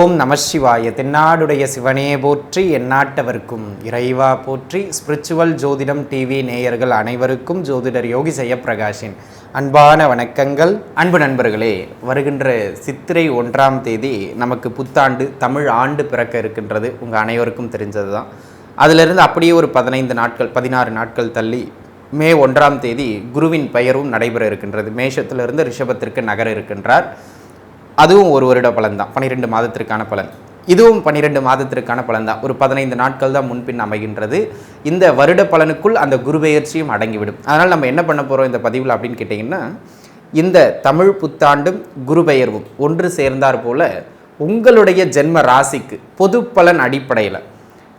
ஓம் நம சிவாய. தென்னாடுடைய சிவனே போற்றி எந்நாட்டவர்க்கும் இறைவா போற்றி. ஸ்பிரிச்சுவல் ஜோதிடம் டிவி நேயர்கள் அனைவருக்கும் ஜோதிடர் யோகி ஜெயப்பிரகாஷின் அன்பான வணக்கங்கள். அன்பு நண்பர்களே வருகின்ற சித்திரை ஒன்றாம் தேதி நமக்கு புத்தாண்டு தமிழ் ஆண்டு பிறக்க இருக்கின்றது. உங்கள் அனைவருக்கும் தெரிஞ்சது தான் அதிலிருந்து அப்படியே ஒரு பதினைந்து நாட்கள் பதினாறு நாட்கள் தள்ளி மே ஒன்றாம் தேதி குருவின் பெயரும் நடைபெற இருக்கின்றது. மேஷத்திலிருந்து ரிஷபத்திற்கு நகர இருக்கின்றார். அதுவும் ஒரு வருட பலன் தான் பன்னிரெண்டு மாதத்திற்கான பலன். இதுவும் பன்னிரெண்டு மாதத்திற்கான பலன் தான் ஒரு பதினைந்து நாட்கள் தான் முன்பின் அமைகின்றது. இந்த வருட பலனுக்குள் அந்த குருபெயர்ச்சியும் அடங்கிவிடும். அதனால் நம்ம என்ன பண்ண போகிறோம் இந்த பதிவில் அப்படின்னு கேட்டிங்கன்னா இந்த தமிழ் புத்தாண்டும் குருபெயர்வும் ஒன்று சேர்ந்தார் போல உங்களுடைய ஜென்ம ராசிக்கு பொது பலன் அடிப்படையில்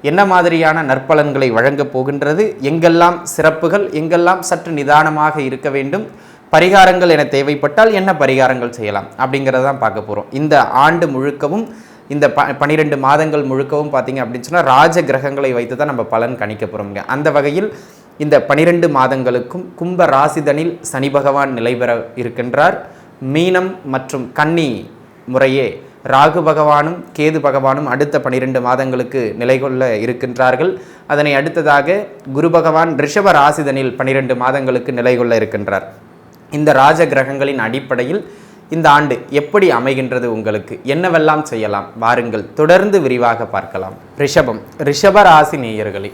என்ன மாதிரியான நற்பலன்களை வழங்கப் போகின்றது எங்கெல்லாம் சிறப்புகள் எங்கெல்லாம் சற்று நிதானமாக இருக்க வேண்டும் பரிகாரங்கள் என தேவைப்பட்டால் என்ன பரிகாரங்கள் செய்யலாம் அப்படிங்கிறத தான் பார்க்க போகிறோம் இந்த ஆண்டு முழுக்கவும் இந்த ப பனிரெண்டு மாதங்கள் முழுக்கவும் பார்த்தீங்க அப்படின்னு சொன்னால் ராஜ கிரகங்களை வைத்து தான் நம்ம பலன் கணிக்க போகிறோம்ங்க அந்த வகையில் இந்த பனிரெண்டு மாதங்களுக்கும் கும்ப ராசிதனில் சனி பகவான் நிலை பெற இருக்கின்றார். மீனம் மற்றும் கன்னி முறையே ராகு பகவானும் கேது பகவானும் அடுத்த பனிரெண்டு மாதங்களுக்கு நிலை கொள்ள இருக்கின்றார்கள். அதனை அடுத்ததாக குரு பகவான் ரிஷப ராசிதனில் பனிரெண்டு மாதங்களுக்கு நிலை கொள்ள இருக்கின்றார். இந்த ராஜ கிரகங்களின் அடிப்படையில் இந்த ஆண்டு எப்படி அமைகின்றது உங்களுக்கு? என்னவெல்லாம் செய்யலாம்? வாருங்கள் தொடர்ந்து விரிவாக பார்க்கலாம். ரிஷபம் ரிஷப ராசி நேயர்களே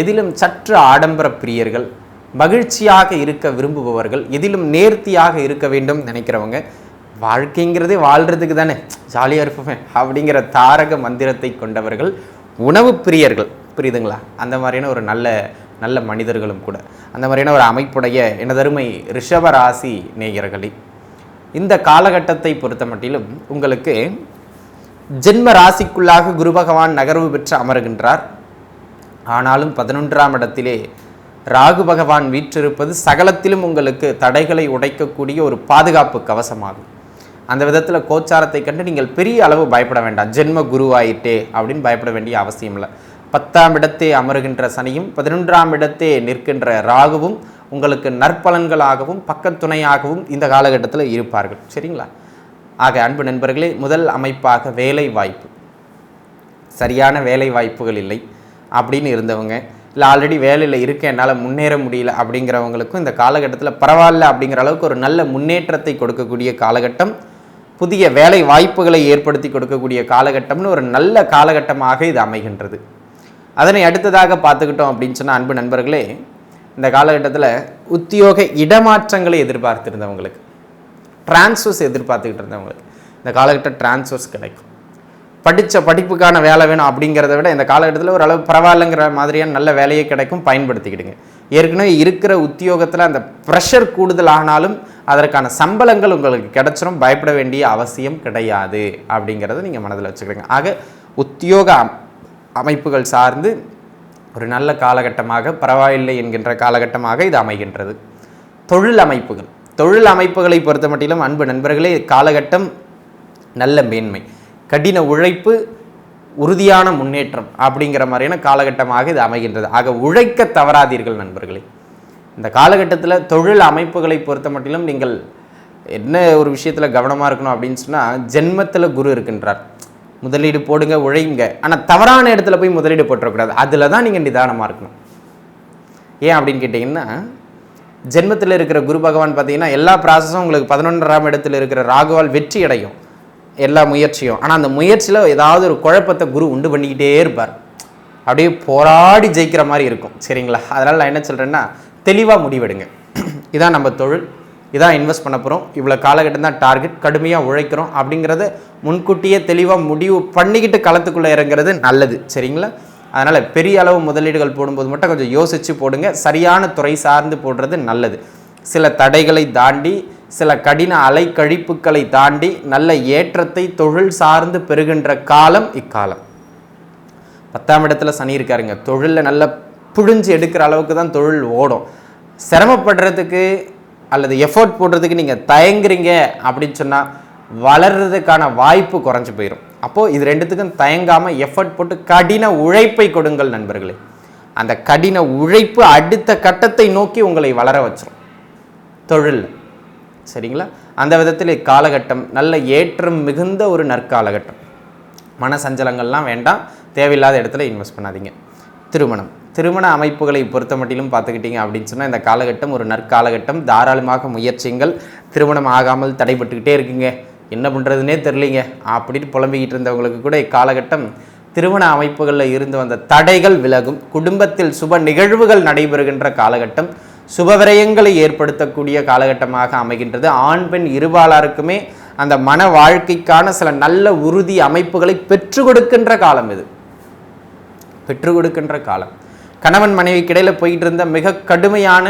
எதிலும் சற்று ஆடம்பர பிரியர்கள் மகிழ்ச்சியாக இருக்க விரும்புபவர்கள் எதிலும் நேர்த்தியாக இருக்க வேண்டும் நினைக்கிறவங்க வாழ்க்கைங்கிறதே வாழ்கிறதுக்கு தானே. ஜாலியாக இருப்பேன் அப்படிங்கிற தாரக மந்திரத்தை கொண்டவர்கள் உணவு பிரியர்கள். புரியுதுங்களா? அந்த மாதிரியான ஒரு நல்ல நல்ல மனிதர்களும் கூட. அந்த மாதிரியான ஒரு அமைப்புடைய எனதருமை ரிஷபராசி நேயர்களே இந்த காலகட்டத்தை பொறுத்த மட்டிலும் உங்களுக்கு ஜென்ம ராசிக்குள்ளாக குரு பகவான் நகர்வு பெற்று அமருகின்றார். ஆனாலும் பதினொன்றாம் இடத்திலே ராகு பகவான் வீற்றிருப்பது சகலத்திலும் உங்களுக்கு தடைகளை உடைக்கக்கூடிய ஒரு பாதுகாப்பு கவசமாகும். அந்த விதத்தில் கோச்சாரத்தை கண்டு நீங்கள் பெரிய அளவு பயப்பட வேண்டாம். ஜென்ம குருவாயிட்டே அப்படின்னு பயப்பட வேண்டிய அவசியம் இல்லை. பத்தாம் இடத்தே அமருகின்ற சனியும் பதினொன்றாம் இடத்தே நிற்கின்ற ராகுவும் உங்களுக்கு நற்பலன்களாகவும் பக்கத்துணையாகவும் இந்த காலகட்டத்தில் இருப்பார்கள். சரிங்களா? ஆக அன்பு நண்பர்களே முதல் அமைப்பாக வேலை வாய்ப்பு சரியான வேலை வாய்ப்புகள் இல்லை அப்படின்னு இருந்தவங்க இல்லை ஆல்ரெடி வேலையில் இருக்க என்னால் முன்னேற முடியல அப்படிங்கிறவங்களுக்கும் இந்த காலகட்டத்தில் பரவாயில்ல அப்படிங்கிற அளவுக்கு ஒரு நல்ல முன்னேற்றத்தை கொடுக்கக்கூடிய காலகட்டம் புதிய வேலை வாய்ப்புகளை ஏற்படுத்தி கொடுக்கக்கூடிய காலகட்டம்னு ஒரு நல்ல காலகட்டமாக இது அமைகின்றது. அதனை அடுத்ததாக பார்த்துக்கிட்டோம் அப்படின்னு சொன்னால் அன்பு நண்பர்களே இந்த காலகட்டத்தில் உத்தியோக இடமாற்றங்களை எதிர்பார்த்துருந்தவங்களுக்கு டிரான்ஸ்ஃபர்ஸ் எதிர்பார்த்துக்கிட்டு இருந்தவங்களுக்கு இந்த காலகட்டம் டிரான்ஸ்ஃபர்ஸ் கிடைக்கும். படித்த படிப்புக்கான வேலை வேணும் அப்படிங்கிறத விட இந்த காலகட்டத்தில் ஓரளவு பரவாயில்லைங்கிற மாதிரியான நல்ல வேலையை கிடைக்கும் பயன்படுத்திக்கிடுங்க. ஏற்கனவே இருக்கிற உத்தியோகத்தில் அந்த ப்ரெஷர் கூடுதல் ஆனாலும் அதற்கான சம்பளங்கள் உங்களுக்கு கிடைச்சிரும். பயப்பட வேண்டிய அவசியம் கிடையாது அப்படிங்கிறத நீங்கள் மனதில் வச்சுக்கிறீங்க. ஆக உத்தியோக அமைப்புகள் சார்ந்து ஒரு நல்ல காலகட்டமாக பரவாயில்லை என்கின்ற காலகட்டமாக இது அமைகின்றது. தொழில் அமைப்புகள். தொழில் அமைப்புகளை பொறுத்த மட்டிலும் அன்பு நண்பர்களே காலகட்டம் நல்ல மேன்மை. கடின உழைப்பு உறுதியான முன்னேற்றம் அப்படிங்கிற மாதிரியான காலகட்டமாக இது அமைகின்றது. ஆக உழைக்க தவறாதீர்கள் நண்பர்களே. இந்த காலகட்டத்தில் தொழில் அமைப்புகளை பொறுத்த மட்டிலும் நீங்கள் என்ன ஒரு விஷயத்தில் கவனமாக இருக்கணும் அப்படின்னு சொன்னால் ஜென்மத்தில் குரு இருக்கின்றார். முதலீடு போடுங்க உழைங்க. ஆனால் தவறான இடத்துல போய் முதலீடு போட்டுறக்கூடாது. அதில் தான் நீங்கள் நிதானமாக இருக்கணும். ஏன் அப்படின்னு கேட்டிங்கன்னா ஜென்மத்தில் இருக்கிற குரு பகவான் பார்த்தீங்கன்னா எல்லா ப்ராசஸும் உங்களுக்கு பதினொன்றாம் இடத்துல இருக்கிற ராகுவால் வெற்றி அடையும். எல்லா முயற்சியும். ஆனால் அந்த முயற்சியில் ஏதாவது ஒரு குழப்பத்தை குரு உண்டு பண்ணிக்கிட்டே இருப்பார். அப்படியே போராடி ஜெயிக்கிற மாதிரி இருக்கும். சரிங்களா? அதனால் நான் என்ன சொல்கிறேன்னா தெளிவாக முடிவெடுங்க. இதான் நம்ம தொழில். இதான் இன்வெஸ்ட் பண்ண போகிறோம் இவ்வளோ காலகட்டம் தான் டார்கெட் கடுமையாக உழைக்கிறோம் அப்படிங்கிறத முன்கூட்டியே தெளிவாக முடிவு பண்ணிக்கிட்டு களத்துக்குள்ளே இறங்குறது நல்லது. சரிங்களா? அதனால் பெரிய அளவு முதலீடுகள் போடும்போது மட்டும் கொஞ்சம் யோசித்து போடுங்க. சரியான துறை சார்ந்து போடுறது நல்லது. சில தடைகளை தாண்டி சில கடின அலைக்கழிப்புகளை தாண்டி நல்ல ஏற்றத்தை தொழில் சார்ந்து பெறுகின்ற காலம் இக்காலம். பத்தாம் இடத்துல சனி இருக்காருங்க. தொழிலில் நல்ல புழிஞ்சு எடுக்கிற அளவுக்கு தான் தொழில் ஓடும். சிரமப்படுறதுக்கு அல்லது எஃபோர்ட் போடுறதுக்கு நீங்கள் தயங்குறீங்க அப்படின்னு சொன்னால் வளர்றதுக்கான வாய்ப்பு குறைஞ்சி போயிடும் அப்போது இது ரெண்டுத்துக்கும் தயங்காமல் எஃபர்ட் போட்டு கடின உழைப்பை கொடுங்கள் நண்பர்களே. அந்த கடின உழைப்பு அடுத்த கட்டத்தை நோக்கி உங்களை வளர வச்சிரும். தொழில் சரிங்களா? அந்த விதத்தில் இக்காலகட்டம் நல்ல ஏற்றம் மிகுந்த ஒரு நற்காலகட்டம். மன சஞ்சலங்கள்லாம் வேண்டாம். தேவையில்லாத இடத்துல இன்வெஸ்ட் பண்ணாதீங்க. திருமணம். திருமண அமைப்புகளை பொறுத்த மட்டிலும் பார்த்துக்கிட்டீங்க அப்படின்னு சொன்னால் இந்த காலகட்டம் ஒரு நற்காலகட்டம். தாராளமாக முயற்சிங்கள் திருமணம் ஆகாமல் தடைபட்டுக்கிட்டே இருக்குங்க. என்ன பண்ணுறதுனே தெரிலிங்க அப்படின்னு புலம்பிக்கிட்டு இருந்தவங்களுக்கு கூட இக்காலகட்டம் திருமண அமைப்புகளில் இருந்து வந்த தடைகள் விலகும். குடும்பத்தில் சுப நிகழ்வுகள் நடைபெறுகின்ற காலகட்டம். சுப விரயங்களை ஏற்படுத்தக்கூடிய காலகட்டமாக அமைகின்றது. ஆண் பெண் இருபாலாருக்குமே அந்த மன வாழ்க்கைக்கான சில நல்ல உறுதி அமைப்புகளை பெற்று கொடுக்கின்ற காலம் இது. பெற்றுக் கொடுக்கின்ற காலம். கணவன் மனைவிக்கு இடையில் போயிட்டு இருந்த மிக கடுமையான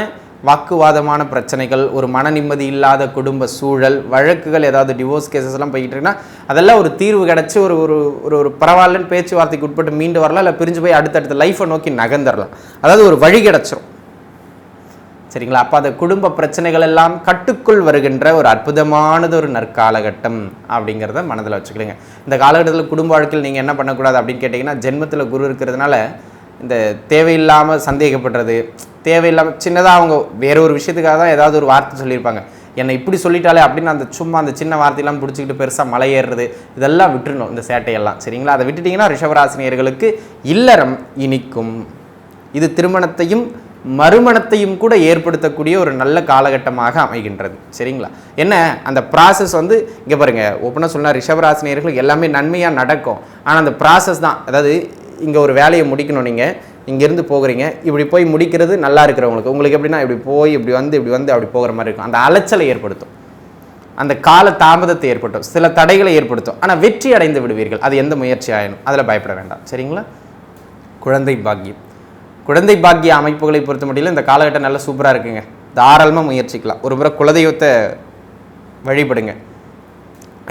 வாக்குவாதமான பிரச்சனைகள் ஒரு மன நிம்மதி இல்லாத குடும்ப சூழல் வழக்குகள் ஏதாவது டிவோர்ஸ் கேசஸ்லாம் எல்லாம் போய்கிட்டு இருக்குன்னா அதெல்லாம் ஒரு தீர்வு கிடச்சி ஒரு ஒரு ஒரு ஒரு பரவாயில்லன்னு பேச்சுவார்த்தைக்கு உட்பட்டு மீண்டு வரலாம் இல்லை பிரிஞ்சு போய் அடுத்தடுத்த லைஃப்பை நோக்கி நகர்ந்துடலாம் அதாவது ஒரு வழி கிடச்சிரும். சரிங்களா? அப்போ அந்த குடும்ப பிரச்சனைகள் எல்லாம் கட்டுக்குள் வருகின்ற ஒரு அற்புதமானது ஒரு நற்காலகட்டம் அப்படிங்கிறத மனதில் வச்சுக்கிடுங்க இந்த காலகட்டத்தில் குடும்ப வாழ்க்கையில் நீங்கள் என்ன பண்ணக்கூடாது அப்படின்னு கேட்டிங்கன்னா ஜென்மத்தில் குரு இருக்கிறதுனால இந்த தேவையில்லாமல் சந்தேகப்படுறது தேவையில்லாமல் சின்னதாக அவங்க வேற ஒரு விஷயத்துக்காக தான் ஏதாவது ஒரு வார்த்தை சொல்லியிருப்பாங்க. என்னை இப்படி சொல்லிட்டாலே அப்படின்னு அந்த சும்மா அந்த சின்ன வார்த்தையெல்லாம் பிடிச்சிக்கிட்டு பெருசாக மலை ஏறுறது இதெல்லாம் விட்டுருணும் இந்த சேட்டையெல்லாம். சரிங்களா? அதை விட்டுட்டிங்கன்னா ரிஷபராசினியர்களுக்கு இல்லறம் இனிக்கும். இது திருமணத்தையும் மறுமணத்தையும் கூட ஏற்படுத்தக்கூடிய ஒரு நல்ல காலகட்டமாக அமைகின்றது. சரிங்களா? என்ன? அந்த ப்ராசஸ் வந்து இங்கே பாருங்கள் ஒப்பனா சொன்னால் ரிஷபராசினியர்களுக்கு எல்லாமே நன்மையாக நடக்கும். ஆனால் அந்த ப்ராசஸ் தான். அதாவது இங்கே ஒரு வேலையை முடிக்கணும் நீங்கள் இங்கேருந்து போகிறீங்க. இப்படி போய் முடிக்கிறது நல்லா இருக்கிறவங்களுக்கு. உங்களுக்கு எப்படின்னா இப்படி போய் இப்படி வந்து இப்படி வந்து அப்படி போகிற மாதிரி இருக்கும். அந்த அலைச்சலை ஏற்படுத்தும். அந்த கால தாமதத்தை ஏற்படுத்தும். சில தடைகளை ஏற்படுத்தும். ஆனால் வெற்றி அடைந்து விடுவீர்கள். அது எந்த முயற்சி ஆயினும். அதில் பயப்பட வேண்டாம். சரிங்களா? குழந்தை பாக்கியம். குழந்தை பாக்கிய அமைப்புகளை பொறுத்த மட்டும் இந்த காலகட்டம் நல்லா சூப்பராக இருக்குங்க. தாராளமாக முயற்சிக்கலாம். ஒரு முறை குலதெய்வத்தை வழிபடுங்க.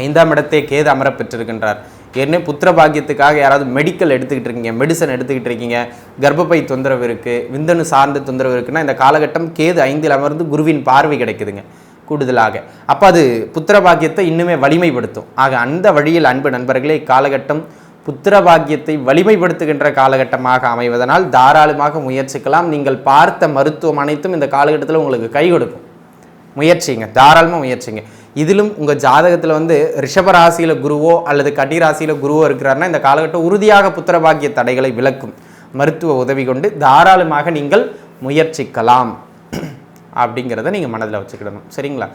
ஐந்தாம் இடத்தை கேது அமர பெற்றிருக்கின்றார். ஏற்கனவே புத்திர பாக்கியத்துக்காக யாராவது மெடிக்கல் எடுத்துக்கிட்டு இருக்கீங்க மெடிசன் எடுத்துக்கிட்டு இருக்கீங்க கர்ப்பப்பை தொந்தரவு இருக்குது விந்தணு சார்ந்த தொந்தரவு இருக்குன்னா இந்த காலகட்டம் கேது ஐந்தில் அமர்ந்து குருவின் பார்வை கிடைக்குதுங்க கூடுதலாக. அப்போ அது புத்திர பாக்கியத்தை இன்னுமே வலிமைப்படுத்தும். ஆக அந்த வழியில் அன்பு நண்பர்களே இக்காலகட்டம் புத்திர பாக்கியத்தை வலிமைப்படுத்துகின்ற காலகட்டமாக அமைவதனால் தாராளமாக முயற்சிக்கலாம். நீங்கள் பார்த்த மருத்துவம் அனைத்தும் இந்த காலகட்டத்தில் உங்களுக்கு கை கொடுக்கும். முயற்சிங்க தாராளமாக முயற்சிங்க. இதிலும் உங்கள் ஜாதகத்தில் வந்து ரிஷபராசியில் குருவோ அல்லது கட்டிராசியில் குருவோ இருக்கிறாருன்னா இந்த காலகட்டம் உறுதியாக புத்திரபாகிய தடைகளை விளக்கும் மருத்துவ உதவி கொண்டு தாராளமாக நீங்கள் முயற்சிக்கலாம். அப்படிங்கிறத நீங்கள் மனதில் வச்சுக்கிடணும். சரிங்களா?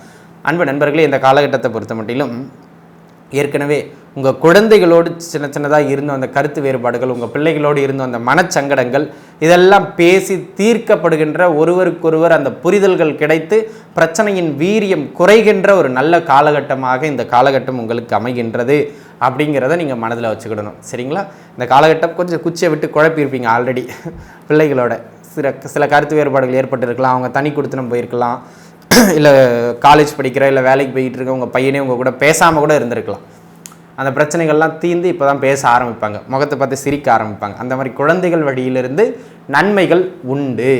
அன்பு நண்பர்களே இந்த காலகட்டத்தை பொறுத்த மட்டிலும் ஏற்கனவே உங்கள் குழந்தைகளோடு சின்ன சின்னதாக இருந்த அந்த கருத்து வேறுபாடுகள் உங்கள் பிள்ளைகளோடு இருந்த அந்த மனச்சங்கடங்கள் இதெல்லாம் பேசி தீர்க்கப்படுகின்ற ஒருவருக்கொருவர் அந்த புரிதல்கள் கிடைத்து பிரச்சனையின் வீரியம் குறைகின்ற ஒரு நல்ல காலகட்டமாக இந்த காலகட்டம் உங்களுக்கு அமைகின்றது அப்படிங்கிறத நீங்கள் மனதில் வச்சுக்கிடணும். சரிங்களா? இந்த காலகட்டம் கொஞ்சம் குச்சியை விட்டு குழப்பியிருப்பீங்க ஆல்ரெடி பிள்ளைகளோட. சில சில கருத்து வேறுபாடுகள் ஏற்பட்டிருக்கலாம். அவங்க தனி கொடுத்துனம் போயிருக்கலாம். இல்லை காலேஜ் படிக்கிற இல்லை வேலைக்கு போயிட்டு இருக்க உங்கள் பையனே உங்கள் கூட பேசாமல் கூட இருந்திருக்கலாம். அந்த பிரச்சனைகள்லாம் தீர்ந்து இப்போ தான் பேச ஆரம்பிப்பாங்க. முகத்தை பார்த்து சிரிக்க ஆரம்பிப்பாங்க. அந்த மாதிரி குழந்தைகள் வழியிலிருந்து நன்மைகள் உண்டு.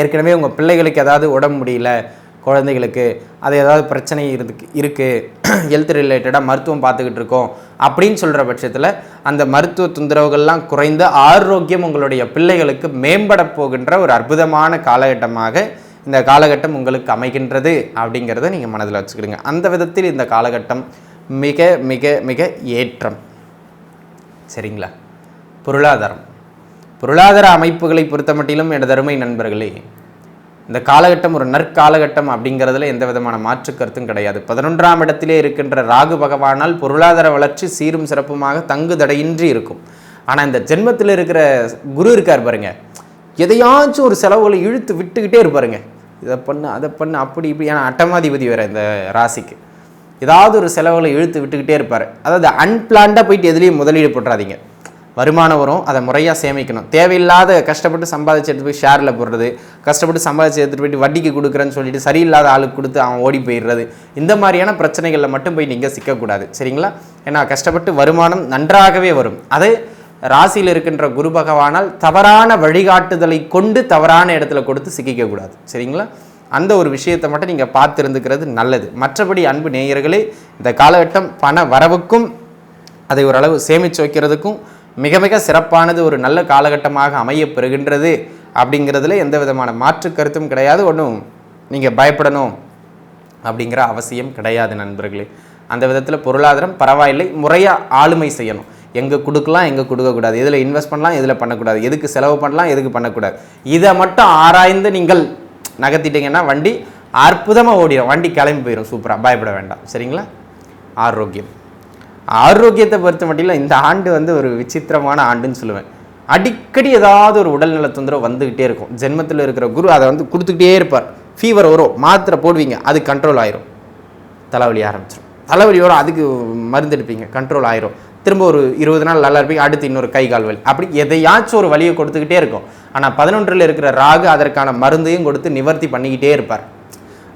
ஏற்கனவே உங்கள் பிள்ளைகளுக்கு ஏதாவது உடம்பு முடியல குழந்தைகளுக்கு அது ஏதாவது பிரச்சனை இருக்கு இருக்குது ஹெல்த் ரிலேட்டடாக மருத்துவம் பார்த்துக்கிட்டு இருக்கோம் அப்படின்னு சொல்கிற பட்சத்தில் அந்த மருத்துவ தொந்தரவுகள்லாம் குறைந்து ஆரோக்கியம் உங்களுடைய பிள்ளைகளுக்கு மேம்பட போகின்ற ஒரு அற்புதமான காலகட்டமாக இந்த காலகட்டம் உங்களுக்கு அமைகின்றது அப்படிங்கிறத நீங்கள் மனதில் வச்சுக்கிடுங்க. அந்த விதத்தில் இந்த காலகட்டம் மிக மிக மிக ஏற்றம். சரிங்களா? பொருளாதாரம். பொருளாதார அமைப்புகளை பொறுத்த மட்டிலும் எனது நண்பர்களே இந்த காலகட்டம் ஒரு நற்காலகட்டம் அப்படிங்கிறதுல எந்த விதமான மாற்று கருத்தும் கிடையாது. பதினொன்றாம் இடத்திலே இருக்கின்ற ராகு பகவானால் பொருளாதார வளர்ச்சி சீரும் சிறப்புமாக தங்கு தடையின்றி இருக்கும். ஆனால் இந்த ஜென்மத்தில் இருக்கிற குரு இருக்கார் பாருங்க. எதையாச்சும் ஒரு செலவுகளை இழுத்து விட்டுக்கிட்டே இருப்பாருங்க. இதை பண்ணு அதை பண்ணு அப்படி இப்படி. ஏன்னா அட்டமாதிபதி வேறு இந்த ராசிக்கு. ஏதாவது ஒரு செலவுகளை இழுத்து விட்டுக்கிட்டே இருப்பார். அதாவது அன்பிளான்டாக போயிட்டு எதுலேயும் முதலீடு போட்டுறாதீங்க. வருமானம் வரும் அதை முறையாக சேமிக்கணும். தேவையில்லாத கஷ்டப்பட்டு சம்பாதிச்சு எடுத்து போய் ஷேரில் போடுறது கஷ்டப்பட்டு சம்பாதிச்சு எடுத்துகிட்டு போயிட்டு வட்டிக்கு கொடுக்குறேன்னு சொல்லிட்டு சரியில்லாத ஆளுக்கு கொடுத்து அவன் ஓடி போயிடுறது இந்த மாதிரியான பிரச்சனைகளில் மட்டும் போய் நீங்கள் சிக்கக்கூடாது. சரிங்களா? ஏன்னா கஷ்டப்பட்டு வருமானம் நன்றாகவே வரும். அது ராசியில் இருக்கின்ற குரு பகவானால் தவறான வழிகாட்டுதலை கொண்டு தவறான இடத்துல கொடுத்து சிக்கிக்கக்கூடாது. சரிங்களா? அந்த ஒரு விஷயத்தை மட்டும் நீங்கள் பார்த்துருந்துக்கிறது நல்லது. மற்றபடி அன்பு நேயர்களே இந்த காலகட்டம் பண வரவுக்கும் அதை ஓரளவு சேமித்து வைக்கிறதுக்கும் மிக மிக சிறப்பானது ஒரு நல்ல காலகட்டமாக அமைய பெறுகின்றது அப்படிங்கிறதுல எந்த விதமான மாற்று கருத்தும் கிடையாது. ஒன்றும் நீங்கள் பயப்படணும் அப்படிங்கிற அவசியம் கிடையாது நண்பர்களே. அந்த விதத்தில் பொருளாதாரம் பரவாயில்லை. முறையாக ஆளுமை செய்யணும். எங்கே கொடுக்கலாம் எங்கே கொடுக்கக்கூடாது. எதில் இன்வெஸ்ட் பண்ணலாம் எதில் பண்ணக்கூடாது. எதுக்கு செலவு பண்ணலாம் எதுக்கு பண்ணக்கூடாது. இதை மட்டும் ஆராய்ந்து நீங்கள் நகர்த்திட்டீங்கன்னா வண்டி அற்புதமாக ஓடிடும் வண்டி கிளம்பி போயிடும் சூப்பராக பயப்பட வேண்டாம். சரிங்களா? ஆரோக்கியம். ஆரோக்கியத்தை பொறுத்த மட்டும் இல்லை இந்த ஆண்டு வந்து ஒரு விசித்திரமான ஆண்டுன்னு சொல்லுவேன். அடிக்கடி ஏதாவது ஒரு உடல்நல தொந்தரவு வந்துக்கிட்டே இருக்கும். ஜென்மத்தில் இருக்கிற குரு அதை வந்து கொடுத்துக்கிட்டே இருப்பார். ஃபீவர் வரும். மாத்திரை போடுவீங்க. அது கண்ட்ரோல் ஆயிரும். தலைவலி ஆரம்பிச்சிடும் தலைவலி வரும். அதுக்கு மருந்து எடுப்பீங்க. கண்ட்ரோல் ஆயிரும். திரும்ப ஒரு இருபது நாள் நல்லா இருப்பீங்க அடுத்து இன்னொரு கை கால் வலி. அப்படி எதையாச்சும் ஒரு வழியை கொடுத்துக்கிட்டே இருக்கும். ஆனால் பதினொன்றில் இருக்கிற ராகு அதற்கான மருந்தையும் கொடுத்து நிவர்த்தி பண்ணிக்கிட்டே இருப்பார்.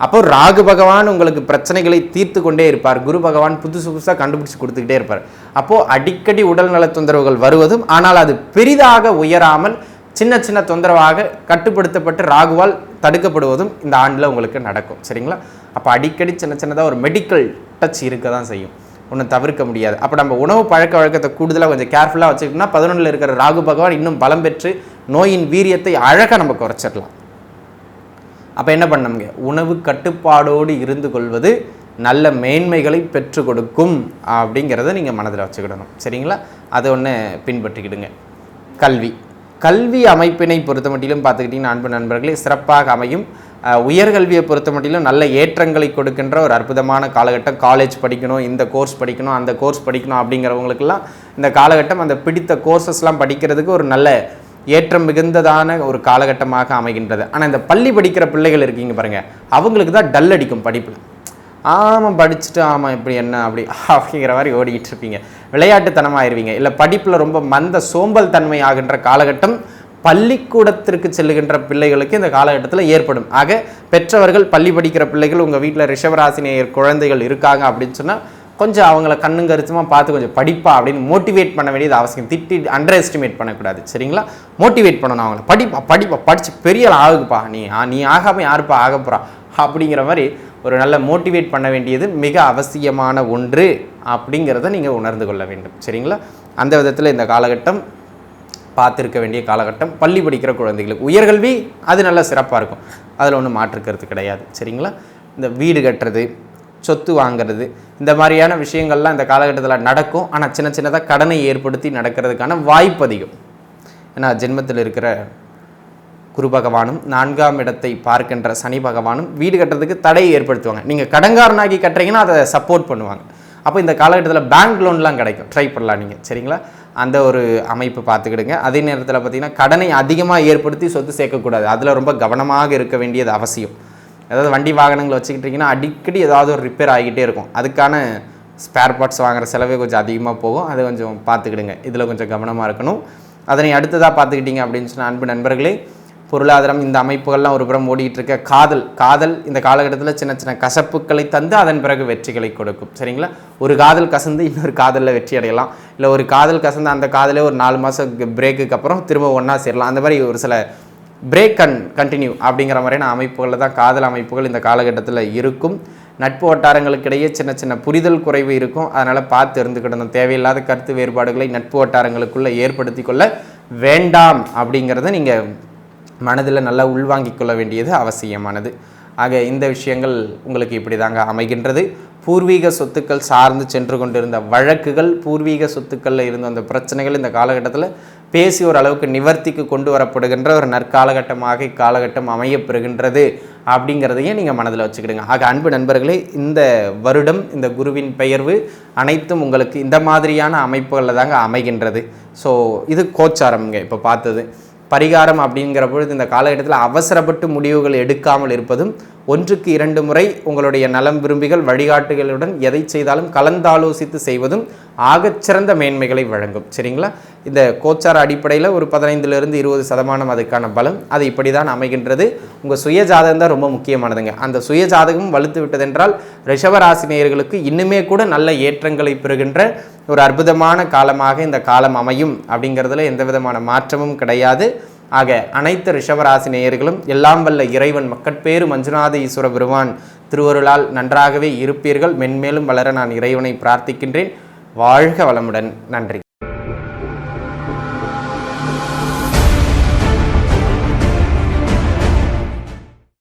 அப்போ ராகு பகவான் உங்களுக்கு பிரச்சனைகளை தீர்த்து கொண்டே இருப்பார். குரு பகவான் புதுசு புதுசாக கண்டுபிடிச்சு கொடுத்துக்கிட்டே இருப்பார். அப்போது அடிக்கடி உடல்நல தொந்தரவுகள் வருவதும் ஆனால் அது பெரிதாக உயராமல் சின்ன சின்ன தொந்தரவாக கட்டுப்படுத்தப்பட்டு ராகுவால் தடுக்கப்படுவதும் இந்த ஆண்டில் உங்களுக்கு நடக்கும். சரிங்களா? அப்போ அடிக்கடி சின்ன சின்னதாக ஒரு மெடிக்கல் டச் இருக்க தான் செய்யும். ஒன்றும் தவிர்க்க முடியாது. அப்போ நம்ம உணவு பழக்க வழக்கத்தை கூடுதலாக கொஞ்சம் கேர்ஃபுல்லாக வச்சுக்கிட்டோம்னா பதினொன்றில் இருக்கிற ராகு பகவான் இன்னும் பலம் பெற்று நோயின் வீரியத்தை அழகாக நம்ம குறைச்சிடலாம். அப்போ என்ன பண்ணணுங்க உணவு கட்டுப்பாடோடு இருந்து கொள்வது நல்ல மேன்மைகளை பெற்று கொடுக்கும் அப்படிங்கிறத நீங்கள் மனதில் வச்சுக்கிடணும். சரிங்களா? அதை ஒன்று பின்பற்றிக்கிடுங்க. கல்வி. கல்வி அமைப்பினை பொறுத்த மட்டிலும் பார்த்துக்கிட்டிங்கன்னா அன்பு நண்பர்களே சிறப்பாக அமையும். உயர்கல்வியை பொறுத்த மட்டிலும் நல்ல ஏற்றங்களை கொடுக்கின்ற ஒரு அற்புதமான காலகட்டம். காலேஜ் படிக்கணும் இந்த கோர்ஸ் படிக்கணும் அந்த கோர்ஸ் படிக்கணும் அப்படிங்கிறவங்களுக்கெல்லாம் இந்த காலகட்டம் அந்த பிடித்த கோர்சஸ்லாம் படிக்கிறதுக்கு ஒரு நல்ல ஏற்றம் மிகுந்ததான ஒரு காலகட்டமாக அமைகின்றது. ஆனால் இந்த பள்ளி படிக்கிற பிள்ளைகள் இருக்கீங்க பாருங்கள் அவங்களுக்கு தான் டல் அடிக்கும் படிப்பில். ஆமாம் படிச்சுட்டு ஆமாம் இப்படி என்ன அப்படி அப்படிங்கிற மாதிரி ஓடிக்கிட்டு இருப்பீங்க. விளையாட்டுத்தனமாயிருவீங்க இல்லை படிப்பில் ரொம்ப மந்த சோம்பல் தன்மை ஆகின்ற காலகட்டம் பள்ளிக்கூடத்திற்கு செல்லுகின்ற பிள்ளைகளுக்கு இந்த காலகட்டத்தில் ஏற்படும். ஆக பெற்றவர்கள் பள்ளி படிக்கிற பிள்ளைகள் உங்கள் வீட்டில் ரிஷபராசினியர் குழந்தைகள் இருக்காங்க அப்படின்னு சொன்னால் கொஞ்சம் அவங்கள கண்ணும் கருத்துமாக பார்த்து கொஞ்சம் படிப்பா அப்படின்னு மோட்டிவேட் பண்ண வேண்டியது அவசியம். திட்டி அண்டர் எஸ்டிமேட் பண்ணக்கூடாது. சரிங்களா? மோட்டிவேட் பண்ணணும் அவங்கள. படிப்பா படிப்பா படித்து பெரிய ஆள் ஆகுப்பா நீ ஆ- நீ ஆகாமல் யாருப்பா ஆக போகிறா அப்படிங்கிற மாதிரி ஒரு நல்ல மோட்டிவேட் பண்ண வேண்டியது மிக அவசியமான ஒன்று அப்படிங்கிறத நீங்கள் உணர்ந்து கொள்ள வேண்டும். சரிங்களா? அந்த விதத்தில் இந்த காலகட்டம் பார்த்துருக்க வேண்டிய காலகட்டம். பள்ளி படிக்கிற குழந்தைகளுக்கு. உயர்கல்வி அது நல்லா சிறப்பாக இருக்கும். அதில் ஒன்றும் மாற்றுக்கிறது கிடையாது. சரிங்களா? இந்த வீடு கட்டுறது சொத்து வாங்குறது இந்த மாதிரியான விஷயங்கள்லாம் இந்த காலகட்டத்தில் நடக்கும். ஆனால் சின்ன சின்னதாக கடனை ஏற்படுத்தி நடக்கிறதுக்கான வாய்ப்பு அதிகம். ஏன்னா ஜென்மத்தில் இருக்கிற குரு பகவானும் நான்காம் இடத்தை பார்க்கின்ற சனி பகவானும் வீடு கட்டுறதுக்கு தடையை ஏற்படுத்துவாங்க. நீங்கள் கடன்காரனாகி கட்டுறீங்கன்னா அதை சப்போர்ட் பண்ணுவாங்க. அப்போ இந்த காலகட்டத்தில் பேங்க் லோன்லாம் கிடைக்கும். ட்ரை பண்ணலாம் நீங்கள் சரிங்களா? அந்த ஒரு அமைப்பு பார்த்துக்கிடுங்க. அதே நேரத்தில் பார்த்தீங்கன்னா கடனை அதிகமாக ஏற்படுத்தி சொத்து சேர்க்கக்கூடாது. அதில் ரொம்ப கவனமாக இருக்க வேண்டியது அவசியம். அதாவது வண்டி வாகனங்கள் வச்சுக்கிட்டிங்கன்னா அடிக்கடி ஏதாவது ஒரு ரிப்பேர் ஆகிக்கிட்டே இருக்கும். அதுக்கான ஸ்பேர் பார்ட்ஸ் வாங்குற செலவே கொஞ்சம் அதிகமாக போகும். அதை கொஞ்சம் பார்த்துக்கிடுங்க. இதில் கொஞ்சம் கவனமாக இருக்கணும். அதனை அடுத்ததாக பார்த்துக்கிட்டிங்க அப்படின்னு சொன்ன அன்பு நண்பர்களே பொருளாதாரம் இந்த அமைப்புகள்லாம் ஒரு புறம் ஓடிக்கிட்டு இருக்க காதல் காதல் இந்த காலகட்டத்தில் சின்ன சின்ன கசப்புகளை தந்து அதன் பிறகு வெற்றிகளை கொடுக்கும். சரிங்களா? ஒரு காதல் கசந்து இன்னொரு காதலில் வெற்றி அடையலாம். இல்லை ஒரு காதல் கசந்து அந்த காதலே ஒரு நாலு மாதம் பிரேக்குக்கு அப்புறம் திரும்ப ஒன்றா சேரலாம். அந்த மாதிரி ஒரு சில பிரேக் அண்ட் கண்டினியூ அப்படிங்கிற மாதிரியான அமைப்புகளில் தான் காதல் அமைப்புகள் இந்த காலகட்டத்தில் இருக்கும். நட்பு வட்டாரங்களுக்கிடையே சின்ன சின்ன புரிதல் குறைவு இருக்கும். அதனால் பார்த்து இருந்துக்கிடணும் தேவையில்லாத கருத்து வேறுபாடுகளை நட்பு வட்டாரங்களுக்குள்ளே ஏற்படுத்தி கொள்ள வேண்டாம் அப்படிங்கிறத நீங்கள் மனதில் நல்லா உள்வாங்கிக் கொள்ள வேண்டியது அவசியமானது. ஆக இந்த விஷயங்கள் உங்களுக்கு இப்படி தாங்க அமைகின்றது. பூர்வீக சொத்துக்கள் சார்ந்து சென்று கொண்டிருந்த வழக்குகள் பூர்வீக சொத்துக்களில் இருந்த அந்த பிரச்சனைகள் இந்த காலகட்டத்தில் பேசி ஓரளவுக்கு நிவர்த்திக்கு கொண்டு வரப்படுகின்ற ஒரு நற்காலகட்டமாக இக்காலகட்டம் அமையப்பெறுகின்றது அப்படிங்கிறதையும் நீங்கள் மனதில் வச்சுக்கிடுங்க. ஆக அன்பு நண்பர்களே இந்த வருடம் இந்த குருவின் பெயர்வு அனைத்தும் உங்களுக்கு இந்த மாதிரியான அமைப்புகளில் தாங்க அமைகின்றது. ஸோ இது கோச்சாரம்ங்க இப்போ பார்த்தது. பரிகாரம் அப்படிங்கிற பொழுது இந்த காலகட்டத்தில் அவசரப்பட்டு முடிவுகள் எடுக்காமல் இருப்பதும் ஒன்றுக்கு இரண்டு முறை உங்களுடைய நலம் விரும்பிகள் வழிகாட்டுகளுடன் எதை செய்தாலும் கலந்தாலோசித்து செய்வதும் ஆகச்சிறந்த மேன்மைகளை வழங்கும். சரிங்களா? இந்த கோச்சார அடிப்படையில் ஒரு பதினைந்துலேருந்து இருபது சதமானம் அதுக்கான பலம் அது இப்படி தான் அமைகின்றது. உங்கள் சுய ஜாதகம் தான் ரொம்ப முக்கியமானதுங்க. அந்த சுய ஜாதகம் வலுத்து விட்டதென்றால் ரிஷபராசினியர்களுக்கு இன்னுமே கூட நல்ல ஏற்றங்களை பெறுகின்ற ஒரு அற்புதமான காலமாக இந்த காலம் அமையும். அப்படிங்கிறதுல எந்த விதமான மாற்றமும் கிடையாது. ஆக அனைத்து ரிஷபராசி நேயர்களும் எல்லாம் வல்ல இறைவன் மக்கட்பேறு மஞ்சுநாத ஈஸ்வர பெருமான் திருவருளால் நன்றாகவே இருப்பீர்கள். மென்மேலும் வளர நான் இறைவனை பிரார்த்திக்கின்றேன். வாழ்க வளமுடன். நன்றி.